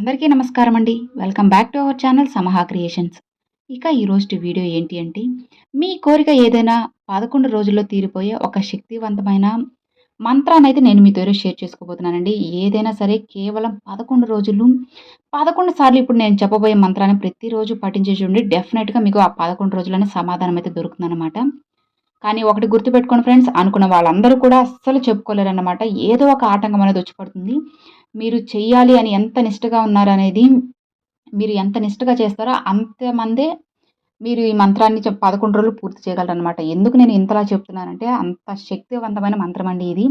అందరికీ నమస్కారం అండి. Welcome back to our channel Samaha creations. ఇక ఈరోజు వీడియో ఏంటి అంటే మీ కోరిక ఏదైనా పదకొండు రోజుల్లో తీరిపోయే ఒక శక్తివంతమైన మంత్రాన్ని అయితే నేను మీతో షేర్ చేసుకోబోతున్నానండి. ఏదైనా సరే కేవలం పదకొండు రోజులు పదకొండు సార్లు ఇప్పుడు నేను చెప్పబోయే మంత్రాన్ని ప్రతిరోజు పఠించే చూడండి. డెఫినెట్గా మీకు ఆ పదకొండు రోజులనే సమాధానం అయితే దొరుకుతుందన్నమాట. కానీ ఒకటి గుర్తుపెట్టుకోండి ఫ్రెండ్స్ అనుకున్న వాళ్ళందరూ కూడా అస్సలు చెప్పుకోలేరన్నమాట. ఏదో ఒక ఆటంకం అనేది వచ్చి పడుతుంది. మీరు చెయ్యాలి అని ఎంత నిష్టగా ఉన్నారనేది మీరు ఎంత నిష్టగా చేస్తారో అంతమందే మీరు ఈ మంత్రాన్ని పదకొండు రోజులు పూర్తి చేయగలరనమాట ఎందుకు నేను ఇంతలా చెప్తున్నానంటే అంత శక్తివంతమైన మంత్రం అండి ఇది.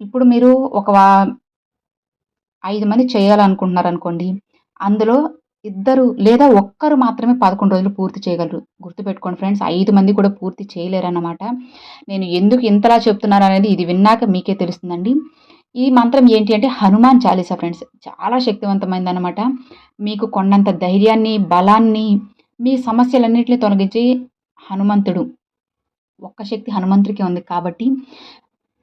ఇప్పుడు మీరు ఒక వా ఐదు మంది చేయాలనుకుంటున్నారు అనుకోండి అందులో ఇద్దరు లేదా ఒక్కరు మాత్రమే పదకొండు రోజులు పూర్తి చేయగలరు. గుర్తుపెట్టుకోండి ఫ్రెండ్స్ ఐదు మంది కూడా పూర్తి చేయలేరన్నమాట. నేను ఎందుకు ఇంతలా చెప్తున్నాను అనేది ఇది విన్నాక మీకే తెలుస్తుందండి. ఈ మంత్రం ఏంటి అంటే హనుమాన్ చాలీసా ఫ్రెండ్స్. చాలా శక్తివంతమైంది అనమాట మీకు కొండంత ధైర్యాన్ని బలాన్ని మీ సమస్యలన్నింటినీ తొలగించి హనుమంతుడు. ఒక్క శక్తి హనుమంతుడికి ఉంది కాబట్టి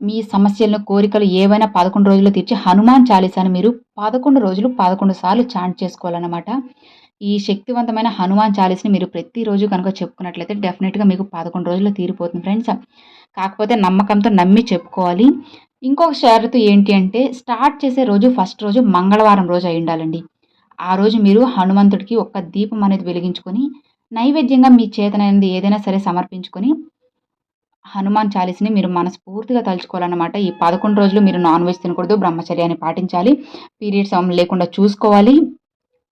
మీ సమస్యలను కోరికలు ఏవైనా పదకొండు రోజులు తీర్చి హనుమాన్ చాలీసాను మీరు పదకొండు రోజులు పదకొండు సార్లు చాంట్ చేసుకోవాలన్నమాట. ఈ శక్తివంతమైన హనుమాన్ చాలీస్ని మీరు ప్రతిరోజు కనుక చెప్పుకున్నట్లయితే డెఫినెట్గా మీకు పదకొండు రోజుల్లో తీరిపోతుంది ఫ్రెండ్స్. కాకపోతే నమ్మకంతో నమ్మి చెప్పుకోవాలి. ఇంకొక షరతు ఏంటి అంటే స్టార్ట్ చేసే రోజు ఫస్ట్ రోజు మంగళవారం రోజు అయి ఉండాలండి. ఆ రోజు మీరు హనుమంతుడికి ఒక్క దీపం అనేది వెలిగించుకొని నైవేద్యంగా మీ చేతనైనది ఏదైనా సరే సమర్పించుకొని హనుమాన్ చాలీస్ని మీరు మనస్ఫూర్తిగా తలుచుకోవాలన్నమాట. ఈ పదకొండు రోజులు మీరు నాన్ వెజ్ తినకూడదు బ్రహ్మచర్యాన్ని పాటించాలి. పీరియడ్స్ లేకుండా చూసుకోవాలి.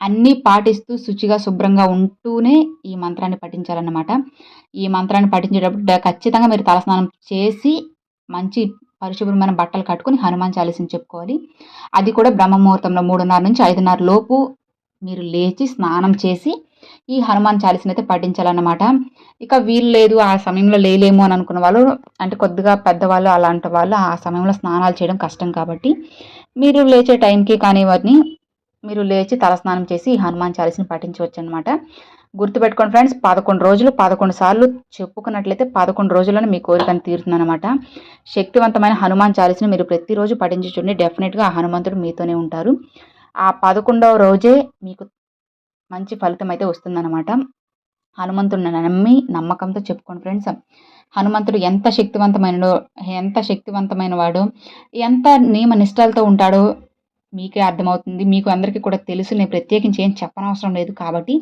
అన్నీ పాటిస్తూ శుచిగా శుభ్రంగా ఉంటూనే ఈ మంత్రాన్ని పఠించాలన్నమాట. ఈ మంత్రాన్ని పఠించేటప్పుడు ఖచ్చితంగా మీరు తలస్నానం చేసి మంచి పరిశుభ్రమైన బట్టలు కట్టుకుని హనుమాన్ చాలీసని చెప్పుకోవాలి. అది కూడా బ్రహ్మ ముహూర్తంలో మూడున్నర నుంచి ఐదున్నర లోపు మీరు లేచి స్నానం చేసి ఈ హనుమాన్ చాలీసని అయితే పఠించాలన్నమాట. ఇక వీలు లేదు ఆ సమయంలో లేలేము అని అనుకున్న వాళ్ళు అంటే కొద్దిగా పెద్దవాళ్ళు అలాంటి వాళ్ళు ఆ సమయంలో స్నానాలు చేయడం కష్టం కాబట్టి మీరు లేచే టైంకి కానీ వాటిని మీరు లేచి తలస్నానం చేసి ఈ హనుమాన్ చాలీసని పఠించవచ్చు అనమాట గుర్తుపెట్టుకోండి ఫ్రెండ్స్ పదకొండు రోజులు పదకొండు సార్లు చెప్పుకున్నట్లయితే పదకొండు రోజులను మీ కోరికను తీరుతుందనమాట శక్తివంతమైన హనుమాన్ చాలీస్ని మీరు ప్రతిరోజు పఠించి చూడండి. డెఫినెట్గా ఆ హనుమంతుడు మీతోనే ఉంటారు. ఆ పదకొండవ రోజే మీకు మంచి ఫలితం అయితే వస్తుందన్నమాట. హనుమంతుడిని నమ్మి నమ్మకంతో చెప్పుకోండి ఫ్రెండ్స్. హనుమంతుడు ఎంత శక్తివంతమైనడో ఎంత శక్తివంతమైన వాడు ఎంత నియమ నిష్టాలతో ఉంటాడో మీకే అర్థమవుతుంది. మీకు అందరికీ కూడా తెలుసు. నేను ప్రత్యేకించి ఏం చెప్పనవసరం లేదు కాబట్టి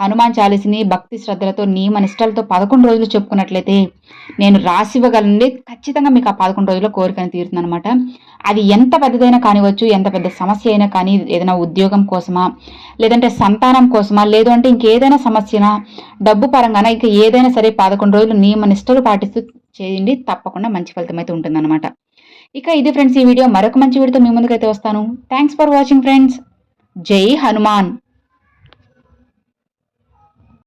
హనుమాన్ చాలీసిని భక్తి శ్రద్ధలతో నియమ నిష్టలతో పదకొండు రోజులు చెప్పుకున్నట్లయితే నేను రాసివ్వగలండి ఖచ్చితంగా మీకు ఆ పదకొండు రోజుల్లో కోరికని తీరుతుందనమాట అది ఎంత పెద్దదైనా కానివచ్చు ఎంత పెద్ద సమస్య అయినా కానీ ఏదైనా ఉద్యోగం కోసమా లేదంటే సంతానం కోసమా లేదు అంటే ఇంకేదైనా సమస్యనా డబ్బు పరంగానా ఇంకా ఏదైనా సరే పదకొండు రోజులు నియమ నిష్టలు పాటిస్తూ చేయండి. తప్పకుండా మంచి ఫలితం అయితే ఉంటుందన్నమాట. ఇక ఇది ఫ్రెండ్స్ ఈ వీడియో. మరొక మంచి వీడియోతో మీ ముందుకైతే వస్తాను. థ్యాంక్స్ ఫర్ వాచింగ్ ఫ్రెండ్స్ జై హనుమాన్.